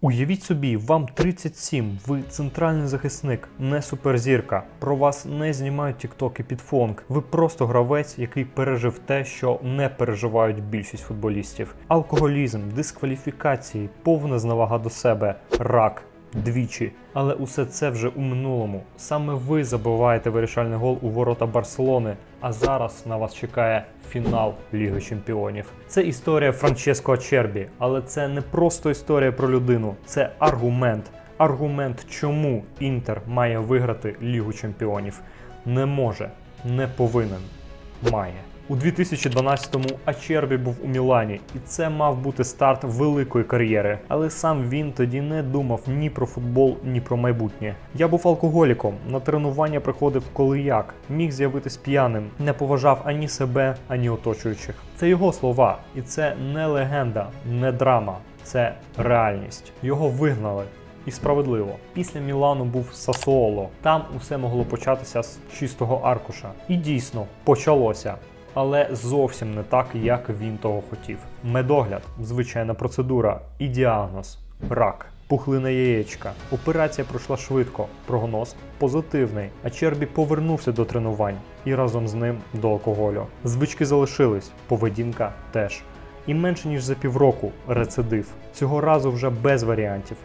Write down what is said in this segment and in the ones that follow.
Уявіть собі, вам 37, ви центральний захисник, не суперзірка. Про вас не знімають тіктоки під фонк. Ви просто гравець, який пережив те, що не переживають більшість футболістів: алкоголізм, дискваліфікації, повна зневага до себе, рак. Двічі, але усе це вже у минулому. Саме ви забиваєте вирішальний гол у ворота Барселони. А зараз на вас чекає фінал Ліги Чемпіонів. Це історія Франческо Ачербі, але це не просто історія про людину, це аргумент. Аргумент, чому Інтер має виграти Лігу Чемпіонів. Не може, не повинен, має. У 2012-му Ачербі був у Мілані, і це мав бути старт великої кар'єри. Але сам він тоді не думав ні про футбол, ні про майбутнє. Я був алкоголіком, на тренування приходив коли як, міг з'явитись п'яним, не поважав ані себе, ані оточуючих. Це його слова, і це не легенда, не драма, це реальність. Його вигнали. І справедливо. Після Мілану був Сасуоло. Там усе могло початися з чистого аркуша. І дійсно почалося. Але зовсім не так, як він того хотів. Медогляд, звичайна процедура, і діагноз рак. Пухлина яєчка. Операція пройшла швидко. Прогноз позитивний. А Чербі повернувся до тренувань і разом з ним до алкоголю. Звички залишились, поведінка теж. І менше ніж за півроку рецидив. Цього разу вже без варіантів.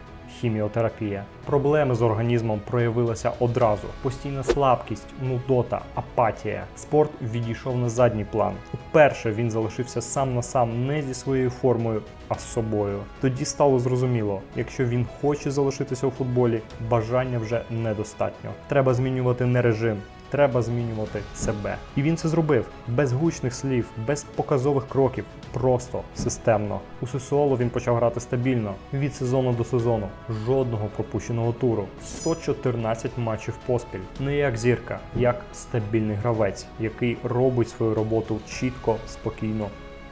Хіміотерапія. Проблеми з організмом проявилися одразу: постійна слабкість, нудота, апатія. Спорт відійшов на задній план. Уперше він залишився сам на сам не зі своєю формою, а з собою. Тоді стало зрозуміло, якщо він хоче залишитися у футболі, бажання вже недостатньо. Треба змінювати не режим. Треба змінювати себе. І він це зробив без гучних слів, без показових кроків, просто системно. У Сесуоло він почав грати стабільно від сезону до сезону. Жодного пропущеного туру. 114 матчів поспіль. Не як зірка, як стабільний гравець, який робить свою роботу чітко, спокійно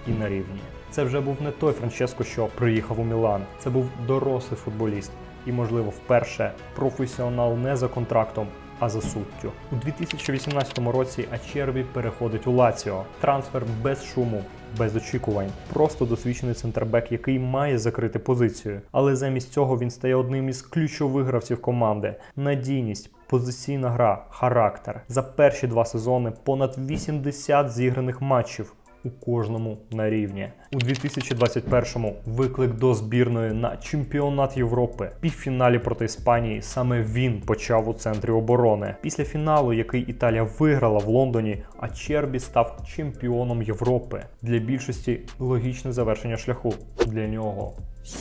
і на рівні. Це вже був не той Франческо, що приїхав у Мілан. Це був дорослий футболіст і, можливо, вперше професіонал не за контрактом, а за суттю. У 2018 році Ачербі переходить у Лаціо. Трансфер без шуму, без очікувань. Просто досвідчений центрбек, який має закрити позицію. Але замість цього він стає одним із ключових гравців команди. Надійність. Позиційна гра, характер. За перші два сезони понад 80 зіграних матчів у кожному на рівні. У 2021-му виклик до збірної на чемпіонат Європи. Півфіналі проти Іспанії саме він почав у центрі оборони. Після фіналу, який Італія виграла в Лондоні, а Чербі став чемпіоном Європи. Для більшості логічне завершення шляху. Для нього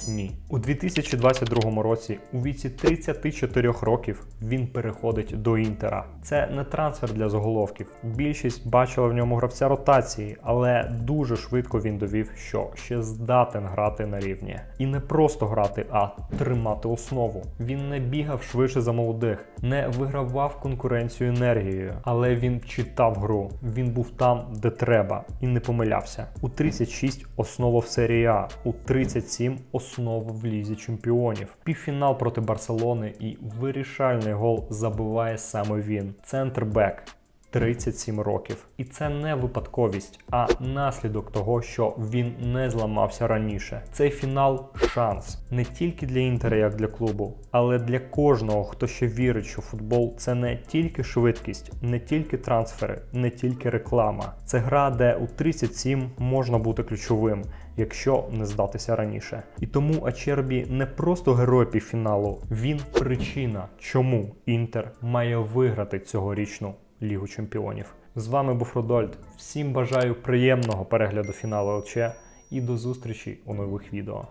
ні. У 2022 році, у віці 34 років, він переходить до Інтера. Це не трансфер для заголовків. Більшість бачила в ньому гравця ротації, але дуже швидко він довів, що ще здатен грати на рівні. І не просто грати, а тримати основу. Він не бігав швидше за молодих, не вигравав конкуренцію енергією, але він читав гру. Він був там, де треба, і не помилявся. У 36 основа в серії А, у 37 основа в лізі чемпіонів. Півфінал проти Барселони і вирішальний гол забиває саме він. Центр-бек. 37 років. І це не випадковість, а наслідок того, що він не зламався раніше. Цей фінал шанс не тільки для Інтера, як для клубу, але для кожного, хто ще вірить, що футбол це не тільки швидкість, не тільки трансфери, не тільки реклама. Це гра, де у 37 можна бути ключовим. Якщо не здатися раніше, і тому Ачербі не просто герой півфіналу, він причина, чому Інтер має виграти цьогорічну Лігу Чемпіонів. З вами був Рудольд. Всім бажаю приємного перегляду фіналу ЛЧ і до зустрічі у нових відео.